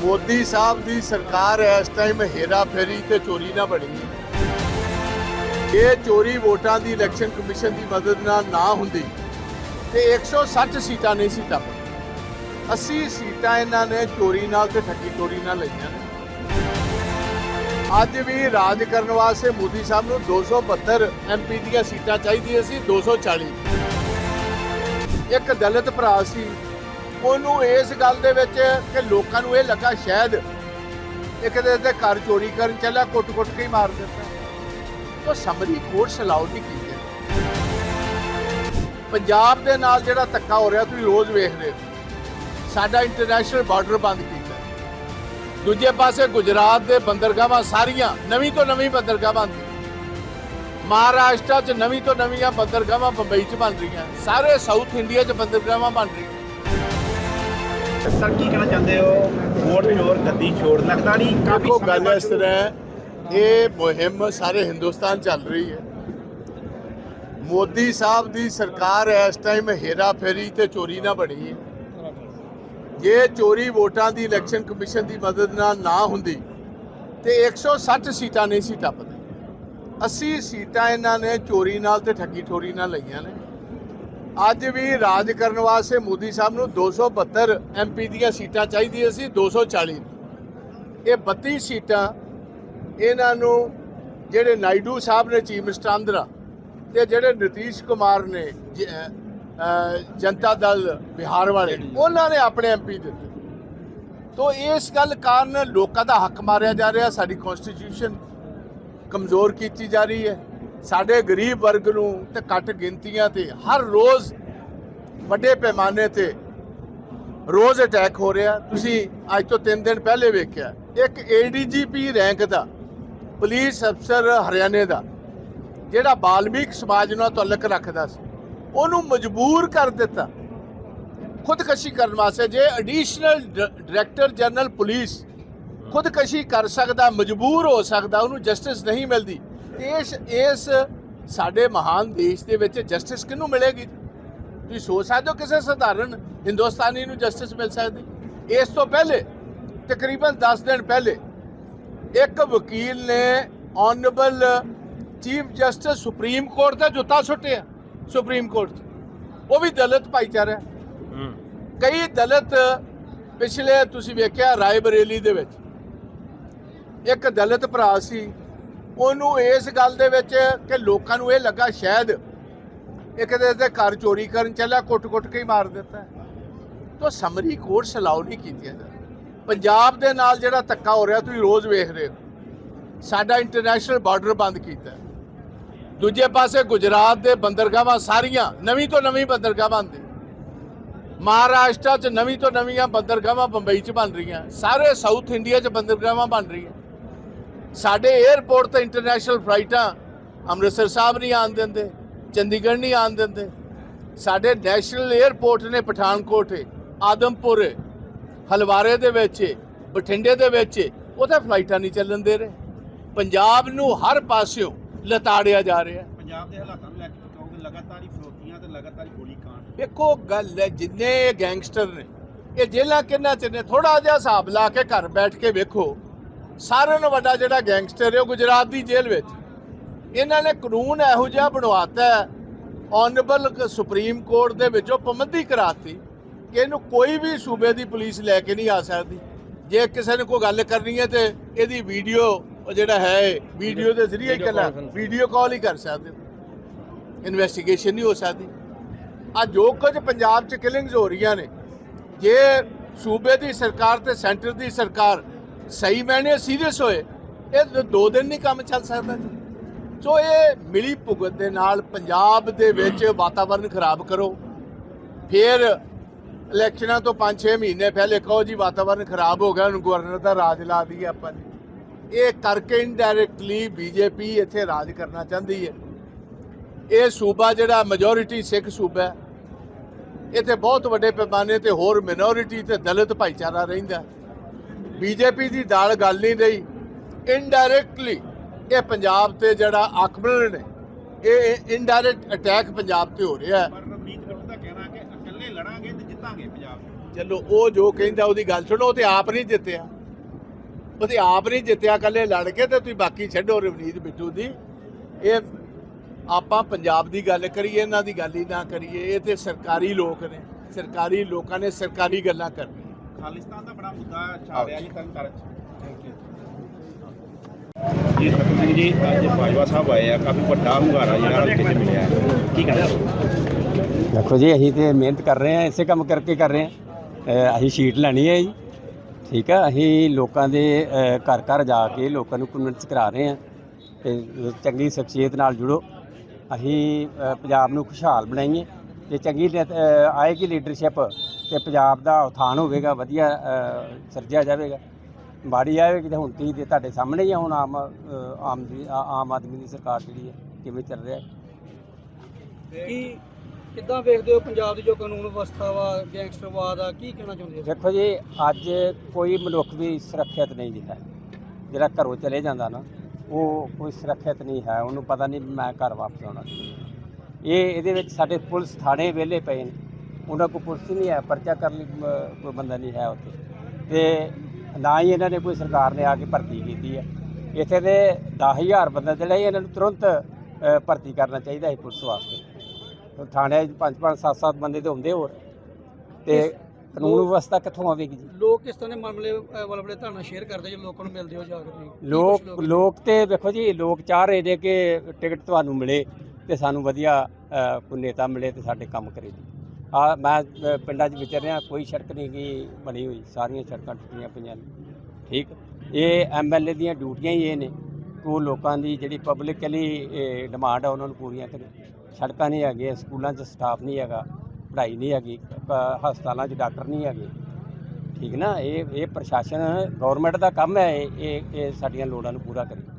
ਮੋਦੀ ਸਾਹਿਬ ਦੀ ਸਰਕਾਰ ਇਸ ਟਾਈਮ ਹੇਰਾ ਫੇਰੀ ਤੇ ਚੋਰੀ ਨਾ ਬਣੀ। ਇਹ ਚੋਰੀ ਵੋਟਾਂ ਦੀ ਇਲੈਕਸ਼ਨ ਕਮਿਸ਼ਨ ਦੀ ਮਦਦ ਨਾਲ ਨਾ ਹੁੰਦੀ। ਤੇ 160 ਸੀਟਾਂ ਨਹੀਂ ਸੀ ਟੱਪ। 80 ਸੀਟਾਂ ਇਹਨਾਂ ਨੇ ਚੋਰੀ ਨਾਲ ਤੇ ਠੱਗੀ ਚੋਰੀ ਨਾਲ ਲਈਆਂ ਅੱਜ ਵੀ ਰਾਜ ਕਰਨ ਵਾਸਤੇ ਮੋਦੀ ਸਾਹਿਬ ਨੂੰ 272 ਐਮਪੀ ਦੀਆਂ ਸੀਟਾਂ ਚਾਹੀਦੀਆਂ ਸੀ 240 ਇੱਕ ਦਲਿਤ ਭਰਾ ਸੀ ਉਹਨੂੰ ਇਸ ਗੱਲ ਦੇ ਵਿੱਚ ਕਿ ਲੋਕਾਂ ਨੂੰ ਇਹ ਲੱਗਾ ਸ਼ਾਇਦ ਇੱਕ ਦੇ ਘਰ ਚੋਰੀ ਕਰਨ ਚੱਲਿਆ, ਕੁੱਟ-ਕੁੱਟ ਕੇ ਹੀ ਮਾਰ ਦਿੱਤਾ। ਤਾਂ ਸਮਰੀ ਕੋਰਸ ਅਲਾਉਡ ਨਹੀਂ ਕੀਤੇ। ਪੰਜਾਬ ਦੇ ਨਾਲ ਜਿਹੜਾ ਧੱਕਾ ਹੋ ਰਿਹਾ, ਤੁਸੀਂ ਰੋਜ਼ ਵੇਖਦੇ ਸਾਡਾ ਇੰਟਰਨੈਸ਼ਨਲ ਬਾਰਡਰ ਬੰਦ ਕੀਤਾ। ਦੂਜੇ ਪਾਸੇ ਗੁਜਰਾਤ ਦੇ ਬੰਦਰਗਾਹਾਂ ਸਾਰੀਆਂ ਨਵੀਂ ਤੋਂ ਨਵੀਂ ਬੰਦਰਗਾਹ ਬਣਦੀ ਮਹਾਰਾਸ਼ਟਰ 'ਚ ਨਵੀਂ ਤੋਂ ਨਵੀਆਂ ਬੰਦਰਗਾਹਾਂ ਬੰਬਈ 'ਚ ਬਣ ਰਹੀਆਂ। ਸਾਰੇ ਸਾਊਥ ਇੰਡੀਆ 'ਚ ਬੰਦਰਗਾਹਾਂ ਬਣ ਰਹੀਆਂ। ਸਰ ਕੀ ਕਹਿਣਾ ਚਾਹੁੰਦੇ ਹੋ? ਵੋਟ ਚੋਰ ਗੱਦੀ ਛੋੜ ਲੱਗਦਾ ਨਹੀਂ ਦੇਖੋ ਸਮੇਂ ਗੱਲ ਇਸ ਤਰ੍ਹਾਂ ਹੈ ਇਹ ਮੁਹਿੰਮ ਸਾਰੇ ਹਿੰਦੁਸਤਾਨ ਚੱਲ ਰਹੀ ਹੈ। ਮੋਦੀ ਸਾਹਿਬ ਦੀ ਸਰਕਾਰ ਇਸ ਟਾਈਮ ਹੇਰਾ ਫੇਰੀ ਤੇ ਚੋਰੀ ਨਾ ਬਣੀ ਹੈ। ਜੇ ਚੋਰੀ ਵੋਟਾਂ ਦੀ ਇਲੈਕਸ਼ਨ ਕਮਿਸ਼ਨ ਦੀ ਮਦਦ ਨਾਲ ਨਾ ਹੁੰਦੀ ਤੇ 160 ਸੀਟਾਂ ਨਹੀਂ ਸੀ ਟੱਪਦੇ 80 ਸੀਟਾਂ ਇਹਨਾਂ ਨੇ ਚੋਰੀ ਨਾਲ ਤੇ ਠੱਗੀ ਠੋਰੀ ਨਾਲ ਲਈਆਂ ਨੇ। ਅੱਜ ਵੀ ਰਾਜ ਕਰਨ ਵਾਸਤੇ ਮੋਦੀ ਸਾਹਿਬ ਨੂੰ 272 ਐਮਪੀ ਦੀਆਂ ਸੀਟਾਂ ਚਾਹੀਦੀਆਂ ਸੀ 240 ਇਹ 32 ਸੀਟਾਂ ਇਹਨਾਂ ਨੂੰ ਜਿਹੜੇ ਨਾਇਡੂ ਸਾਹਿਬ ਨੇ ਚੀਫ ਮਿਨਿਸਟਰ ਆਂਧਰਾ ਤੇ ਜਿਹੜੇ ਨਤੀਸ਼ ਕੁਮਾਰ ਨੇ ਜਨਤਾ ਦਲ ਬਿਹਾਰ ਵਾਲੇ, ਉਹਨਾਂ ਨੇ ਆਪਣੇ ਐਮਪੀ ਦਿੱਤੇ। ਤੋਂ ਇਸ ਗੱਲ ਕਾਰਨ ਲੋਕਾਂ ਦਾ ਹੱਕ ਮਾਰਿਆ ਜਾ ਰਿਹਾ, ਸਾਡੀ ਕਨਸਟੀਟਿਊਸ਼ਨ ਕਮਜ਼ੋਰ ਕੀਤੀ ਜਾ ਰਹੀ ਹੈ। ਸਾਡੇ ਗਰੀਬ ਵਰਗ ਨੂੰ ਤੇ ਘੱਟ ਗਿਣਤੀਆਂ ਤੇ ਹਰ ਰੋਜ਼ ਵੱਡੇ ਪੈਮਾਨੇ ਤੇ ਰੋਜ਼ ਅਟੈਕ ਹੋ ਰਿਹਾ। ਤੁਸੀਂ ਅੱਜ ਤੋਂ 3 ਦਿਨ ਪਹਿਲੇ ਵੇਖਿਆ, ਇੱਕ ਏਡੀਜੀਪੀ ਰੈਂਕ ਦਾ ਪੁਲਿਸ ਅਫਸਰ ਹਰਿਆਣੇ ਦਾ, ਜਿਹੜਾ ਬਾਲਮੀਕ ਸਮਾਜ ਨਾਲ ਤਾਲੁਕ ਰੱਖਦਾ ਸੀ, ਉਹਨੂੰ ਮਜਬੂਰ ਕਰ ਦਿੱਤਾ। ਖੁਦਕਸ਼ੀ ਕਰਨ ਵਾਸਤੇ ਜੇ ਐਡੀਸ਼ਨਲ ਡਾਇਰੈਕਟਰ ਜਨਰਲ ਪੁਲਿਸ ਖੁਦਕਸ਼ੀ ਕਰ ਸਕਦਾ, ਮਜਬੂਰ ਹੋ ਸਕਦਾ, ਉਹਨੂੰ ਜਸਟਿਸ ਨਹੀਂ ਮਿਲਦੀ। ਇਸ ਇਸ ਸਾਡੇ ਮਹਾਨ ਦੇਸ਼ ਦੇ ਵਿੱਚ ਜਸਟਿਸ ਕਿਹਨੂੰ ਮਿਲੇਗੀ ਤੁਸੀਂ ਸੋਚ ਸਕਦੇ ਹੋ ਕਿਸੇ ਸਧਾਰਨ ਹਿੰਦੁਸਤਾਨੀ ਨੂੰ ਜਸਟਿਸ ਮਿਲ ਸਕਦੀ ਇਸ ਤੋਂ ਪਹਿਲੇ ਤਕਰੀਬਨ 10 ਦਿਨ ਪਹਿਲੇ ਇੱਕ ਵਕੀਲ ਨੇ honourable chief justice supreme court ਦਾ ਜੁੱਤਾ ਸੁੱਟਿਆ ਸੁਪਰੀਮ ਕੋਰਟ 'ਚ। ਉਹ ਵੀ ਦਲਿਤ ਭਾਈਚਾਰਾ ਹੈ। ਕਈ ਦਲਿਤ ਪਿਛਲੇ ਤੁਸੀਂ ਵੇਖਿਆ ਰਾਏ ਬਰੇਲੀ ਦੇ ਵਿੱਚ ਇੱਕ ਦਲਿਤ ਭਰਾ ਸੀ ਉਹਨੂੰ ਇਸ ਗੱਲ ਦੇ ਵਿੱਚ ਕਿ ਲੋਕਾਂ ਨੂੰ ਇਹ ਲੱਗਾ ਸ਼ਾਇਦ ਇੱਕ ਦੇ ਘਰ ਚੋਰੀ ਕਰਨ ਚੱਲਿਆ, ਕੁੱਟ-ਕੁੱਟ ਕੇ ਹੀ ਮਾਰ ਦਿੱਤਾ ਤਾਂ ਸਮਰੀ ਕੋਰਸ ਅਲਾਉਡ ਨਹੀਂ ਕੀਤੀਆਂ ਜਾ ਪੰਜਾਬ ਦੇ ਨਾਲ ਜਿਹੜਾ ਧੱਕਾ ਹੋ ਰਿਹਾ, ਤੁਸੀਂ ਰੋਜ਼ ਵੇਖ ਰਹੇ ਹੋ। ਸਾਡਾ ਇੰਟਰਨੈਸ਼ਨਲ ਬਾਰਡਰ ਬੰਦ ਕੀਤਾ ਦੂਜੇ ਪਾਸੇ ਗੁਜਰਾਤ ਦੇ ਬੰਦਰਗਾਹਾਂ ਸਾਰੀਆਂ, ਨਵੀਂ ਤੋਂ ਨਵੀਂ ਬੰਦਰਗਾਹ ਬਣਦੀ ਮਹਾਰਾਸ਼ਟਰ 'ਚ ਨਵੀਂ ਤੋਂ ਨਵੀਆਂ ਬੰਦਰਗਾਹਾਂ ਬੰਬਈ 'ਚ ਬਣ ਰਹੀਆਂ। ਸਾਰੇ ਸਾਊਥ ਇੰਡੀਆ 'ਚ ਬੰਦਰਗਾਹਾਂ ਬਣ ਰਹੀਆਂ। ਸਾਡੇ 에ਅਰਪੋਰਟ ਤੇ ਇੰਟਰਨੈਸ਼ਨਲ ਫਲਾਈਟਾਂ ਅੰਮ੍ਰਿਤਸਰ ਸਾਹਿਬ ਨਹੀਂ ਆਉਣ ਦਿੰਦੇ ਚੰਡੀਗੜ੍ਹ ਨਹੀਂ ਆਉਣ ਦਿੰਦੇ। ਸਾਡੇ ਨੈਸ਼ਨਲ 에ਅਰਪੋਰਟ ਨੇ ਪਠਾਨਕੋਟ ਆਦਮਪੁਰ ਹਲਵਾਰੇ ਦੇ ਵਿੱਚ ਬਠਿੰਡੇ ਦੇ ਵਿੱਚ ਉੱਥੇ ਫਲਾਈਟਾਂ ਨਹੀਂ ਚੱਲਣ ਦੇ ਰਹੇ। ਪੰਜਾਬ ਨੂੰ ਹਰ ਪਾਸਿਓਂ ਲਤਾੜਿਆ ਜਾ ਰਿਹਾ। ਪੰਜਾਬ ਦੇ ਹਾਲਾਤਾਂ ਨੂੰ ਲੈ ਕੇ ਕਹੋਗੇ ਲਗਾਤਾਰ ਹੀ ਫਰੋਤੀਆਂ ਤੇ ਲਗਾਤਾਰ ਹੀ ਗੋਲੀ ਕਾਂਡ ਵੇਖੋ ਗੱਲ ਹੈ ਜਿੰਨੇ ਗੈਂਗਸਟਰ ਨੇ ਇਹ ਜੇਲਾਂ ਕਿੰਨਾ ਚ ਨੇ ਥੋੜਾ ਜਿਹਾ ਹਿਸਾਬ ਲਾ ਕੇ ਘਰ ਬੈਠ ਕੇ ਵੇਖੋ। ਸਾਰਿਆਂ ਨਾਲੋਂ ਵੱਡਾ ਜਿਹੜਾ ਗੈਂਗਸਟਰ ਹੈ ਉਹ ਗੁਜਰਾਤ ਦੀ ਜੇਲ੍ਹ ਵਿੱਚ। ਇਹਨਾਂ ਨੇ ਕਾਨੂੰਨ ਇਹੋ ਜਿਹਾ ਬਣਵਾਤਾ ਹੈ ਆਨਰੇਬਲ ਸੁਪਰੀਮ ਕੋਰਟ ਦੇ ਵਿੱਚੋਂ ਪਾਬੰਦੀ ਕਰਾਤੀ ਕਿ ਇਹਨੂੰ ਕੋਈ ਵੀ ਸੂਬੇ ਦੀ ਪੁਲਿਸ ਲੈ ਕੇ ਨਹੀਂ ਆ ਸਕਦੀ। ਜੇ ਕਿਸੇ ਨੇ ਕੋਈ ਗੱਲ ਕਰਨੀ ਹੈ ਤੇ ਇਹਦੀ ਵੀਡੀਓ ਜਿਹੜਾ ਹੈ ਵੀਡੀਓ ਦੇ ਜ਼ਰੀਏ ਕਰਨਾ ਵੀਡੀਓ ਕਾਲ ਹੀ ਕਰ ਸਕਦੇ। ਇਨਵੈਸਟੀਗੇਸ਼ਨ ਨਹੀਂ ਹੋ ਸਕਦੀ। ਆ ਜੋ ਕੁਝ ਪੰਜਾਬ 'ਚ ਕਿਲਿੰਗਸ ਹੋ ਰਹੀਆਂ ਨੇ ਜੇ ਸੂਬੇ ਦੀ ਸਰਕਾਰ ਤੇ ਸੈਂਟਰ ਦੀ ਸਰਕਾਰ ਸਹੀ ਮੈਨੇ ਸੀਰੀਅਸ ਹੋਏ। ਇਹ ਦੋ ਦਿਨ ਨਹੀਂ ਕੰਮ ਚੱਲ ਸਕਦਾ ਜੀ। ਸੋ ਇਹ ਮਿਲੀ ਭੁਗਤ ਦੇ ਨਾਲ ਪੰਜਾਬ ਦੇ ਵਿੱਚ ਵਾਤਾਵਰਣ ਖਰਾਬ ਕਰੋ। ਫਿਰ ਇਲੈਕਸ਼ਨਾਂ ਤੋਂ 5-6 ਮਹੀਨੇ ਪਹਿਲੇ ਕਹੋ ਜੀ ਵਾਤਾਵਰਣ ਖਰਾਬ ਹੋ ਗਿਆ ਉਹਨੂੰ ਗਵਰਨਰ ਦਾ ਰਾਜ ਲਾ ਦਈਏ ਆਪਾਂ ਨੇ ਇਹ ਕਰਕੇ ਇਨਡਾਇਰੈਕਟਲੀ ਬੀਜੇਪੀ ਇੱਥੇ ਰਾਜ ਕਰਨਾ ਚਾਹੁੰਦੀ ਹੈ। ਇਹ ਸੂਬਾ ਜਿਹੜਾ ਮੈਜੋਰਿਟੀ ਸਿੱਖ ਸੂਬਾ ਹੈ। ਇੱਥੇ ਬਹੁਤ ਵੱਡੇ ਪੈਮਾਨੇ ਤੇ ਹੋਰ ਮਿਨੋਰਿਟੀ ਤੇ ਦਲਿਤ ਭਾਈਚਾਰਾ ਰਹਿੰਦਾ ਬੀਜੇਪੀ ਦੀ ਦਾਲ ਗੱਲ ਨਹੀਂ ਰਹੀ। ਇਨਡਾਇਰੈਕਟਲੀ ਇਹ ਪੰਜਾਬ ਤੇ ਜਿਹੜਾ ਆਕਰਮਣ ਨੇ ਇਹ ਇਨਡਾਇਰੈਕਟ ਅਟੈਕ ਪੰਜਾਬ ਤੇ ਹੋ ਰਿਹਾ ਹੈ। ਪਰ ਰਵਨੀਤ ਬਿੱਟੂ ਦਾ ਕਹਿਣਾ ਕਿ ਇਕੱਲੇ ਲੜਾਂਗੇ ਤੇ ਜਿੱਤਾਂਗੇ ਪੰਜਾਬ 'ਚ ਚਲੋ ਉਹ ਜੋ ਕਹਿੰਦਾ ਉਹਦੀ ਗੱਲ ਸੁਣੋ ਉਹ ਤੇ ਆਪ ਨਹੀਂ ਜਿੱਤਿਆ। ਉਹ ਤੇ ਆਪ ਨਹੀਂ ਜਿੱਤਿਆ ਕੱਲੇ ਲੜ ਕੇ ਤੇ ਤੁਸੀਂ ਬਾਕੀ ਛੱਡੋ ਰਵਨੀਤ ਬਿੱਟੂ ਦੀ। ਇਹ ਆਪਾਂ ਪੰਜਾਬ ਦੀ ਗੱਲ ਕਰੀਏ ਇਹਨਾਂ ਦੀ ਗੱਲ ਹੀ ਨਾ ਕਰੀਏ ਇਹ ਤੇ ਸਰਕਾਰੀ ਲੋਕ ਨੇ। ਸਰਕਾਰੀ ਲੋਕਾਂ ਨੇ ਸਰਕਾਰੀ ਗੱਲਾਂ ਕਰਨੀਆਂ। ਖਾਲਿਸਤਾਨ ਦਾ ਬੜਾ ਮੁੱਦਾ ਚੱਲ ਰਿਹਾ ਜੀ ਤਰਨ ਤਾਰਨ ਜੀ ਸਤਿ ਸਿੰਘ ਜੀ ਅੱਜ ਬਾਜਵਾ ਸਾਹਿਬ ਆਏ ਆ ਕਾਫੀ ਵੱਡਾ ਹੁੰਗਾਰਾ ਜਿਹੜਾ ਹਲਕੇ 'ਚ ਮਿਲਿਆ। ਕੀ ਕਹਿਣਾ ਦੇਖੋ ਜੀ ਅਸੀਂ ਤੇ ਮਿਹਨਤ ਕਰ ਰਹੇ ਹਾਂ ਇਸੇ ਕੰਮ ਕਰਕੇ ਕਰ ਰਹੇ ਹਾਂ। ਅ, ਅਸੀਂ ਸ਼ੀਟ ਲੈਣੀ ਹੈ ਜੀ। ਠੀਕ ਹੈ ਅਸੀਂ ਲੋਕਾਂ ਦੇ ਘਰ ਘਰ ਜਾ ਕੇ ਲੋਕਾਂ ਨੂੰ ਕਨਵਿੰਸ ਕਰਾ ਰਹੇ ਹਾਂ। ਤੇ ਚੰਗੀ ਸ਼ਖਸੀਅਤ ਨਾਲ ਜੁੜੋ। ਅਸੀਂ ਪੰਜਾਬ ਨੂੰ ਖੁਸ਼ਹਾਲ ਬਣਾਈਏ। ਤੇ ਚੰਗੀ ਆਏਗੀ ਲੀਡਰਸ਼ਿਪ ਤੇ ਪੰਜਾਬ ਦਾ ਉਥਾਨ ਹੋਵੇਗਾ ਵਧੀਆ ਸਿਰਜਿਆ ਜਾਵੇਗਾ। ਮਾੜੀ ਆਵੇਗੀ ਤੇ ਹੁਣ ਤੇ ਤੁਹਾਡੇ ਸਾਹਮਣੇ ਹੀ ਆ ਹੁਣ ਆਮ ਆਮ ਦੀ ਆਮ ਆਦਮੀ ਦੀ ਸਰਕਾਰ ਜਿਹੜੀ ਹੈ ਕਿਵੇਂ ਚੱਲ ਰਿਹਾ? ਹੈ ਕੀ ਕਿੱਦਾਂ ਵੇਖਦੇ ਹੋ ਪੰਜਾਬ ਦੀ ਜੋ ਕਾਨੂੰਨ ਵਿਵਸਥਾ ਵਾ ਗੈਂਗਸਟਰਵਾਦ ਆ ਕੀ ਕਹਿਣਾ ਚਾਹੁੰਦੇ ਹੋ? ਦੇਖੋ ਜੀ ਅੱਜ ਕੋਈ ਮਨੁੱਖ ਵੀ ਸੁਰੱਖਿਅਤ ਨਹੀਂ ਜੀ ਹੈ ਜਿਹੜਾ ਘਰੋਂ ਚਲੇ ਜਾਂਦਾ ਨਾ ਉਹ ਕੋਈ ਸੁਰੱਖਿਅਤ ਨਹੀਂ ਹੈ ਉਹਨੂੰ ਪਤਾ ਨਹੀਂ ਮੈਂ ਘਰ ਵਾਪਸ ਆਉਣਾ। ਇਹ ਇਹਦੇ ਵਿੱਚ ਸਾਡੇ ਪੁਲਿਸ ਥਾਣੇ ਵਿਹਲੇ ਪਏ ਨੇ। ਉਹਨਾਂ ਕੋਲ ਪੁਲਿਸ ਨਹੀਂ ਹੈ ਪਰਚਾ ਕਰਨ ਲਈ ਕੋਈ ਬੰਦਾ ਨਹੀਂ ਹੈ ਉੱਥੇ। ਤੇ ਨਾ ਹੀ ਇਹਨਾਂ ਨੇ ਕੋਈ ਸਰਕਾਰ ਨੇ ਆ ਕੇ ਭਰਤੀ ਕੀਤੀ ਹੈ। ਇੱਥੇ ਦੇ 10000 ਬੰਦਾ ਜਿਹੜਾ ਸੀ, ਇਹਨਾਂ ਨੂੰ ਤੁਰੰਤ ਭਰਤੀ ਕਰਨਾ ਚਾਹੀਦਾ ਹੈ ਪੁਲਿਸ ਵਾਸਤੇ। ਥਾਣੇ 'ਚ ਪੰਜ ਪੰਜ ਸੱਤ ਸੱਤ ਬੰਦੇ ਤੇ ਹੁੰਦੇ ਹੋਰ। ਤੇ ਕਾਨੂੰਨ ਵਿਵਸਥਾ ਕਿੱਥੋਂ ਆਵੇਗੀ ਜੀ? ਲੋਕ ਕਿਸ ਤਰ੍ਹਾਂ ਦੇ ਮਾਮਲੇ ਅਹ, ਵਲਵਲੇ ਤੁਹਾਨੂੰ ਸ਼ੇਅਰ ਕਰਦੇ ਜੇ ਲੋਕਾਂ ਨੂੰ ਮਿਲਦੇ ਹੋ ਜਾ ਕੇ ਤੁਸੀਂ। ਲੋਕ ਲੋਕ ਤੇ ਵੇਖੋ ਜੀ ਲੋਕ ਚਾਹ ਰਹੇ ਨੇ ਕਿ ਟਿਕਟ ਤੁਹਾਨੂੰ ਮਿਲੇ ਤੇ ਸਾਨੂੰ ਵਧੀਆ ਅ, ਕੋਈ ਨੇਤਾ ਮਿਲੇ ਤੇ ਸਾਡੇ ਕੰਮ ਕਰੇ ਜੀ। ਆ ਮੈਂ ਅ, ਪਿੰਡਾਂ 'ਚ ਵਿਚਰ ਰਿਹਾ ਕੋਈ ਸੜਕ ਨਹੀਂ ਗੀ ਬਣੀ ਹੋਈ ਸਾਰੀਆਂ ਸੜਕਾਂ ਟੁੱਟੀਆਂ ਪਈਆਂ ਨੇ। ਠੀਕ? ਇਹ ਐਮਐਲਏ ਦੀਆਂ ਡਿਊਟੀਆਂ ਹੀ ਇਹ ਨੇ ਕਿ ਉਹ ਲੋਕਾਂ ਦੀ ਜਿਹੜੀ ਪਬਲਿਕਲੀ ਡਿਮਾਂਡ ਆ ਉਹਨਾਂ ਨੂੰ ਪੂਰੀਆਂ ਕਰੇ। ਸੜਕਾਂ ਨਹੀਂ ਹੈਗੀਆਂ ਸਕੂਲਾਂ 'ਚ ਸਟਾਫ ਨਹੀਂ ਹੈਗਾ ਪੜ੍ਹਾਈ ਨਹੀਂ ਹੈਗੀ ਕ- ਹਸਪਤਾਲਾਂ 'ਚ ਡਾਕਟਰ ਨਹੀਂ ਹੈਗੇ। ਠੀਕ ਨਾ? ਇਹ ਇਹ ਪ੍ਰਸ਼ਾਸਨ ਗਵਰਨਮੈਂਟ ਦਾ ਕੰਮ ਹੈ ਇਹ ਇਹ ਇਹ ਸਾਡੀਆਂ ਲੋੜਾਂ ਨੂੰ ਪੂਰਾ ਕਰੇ।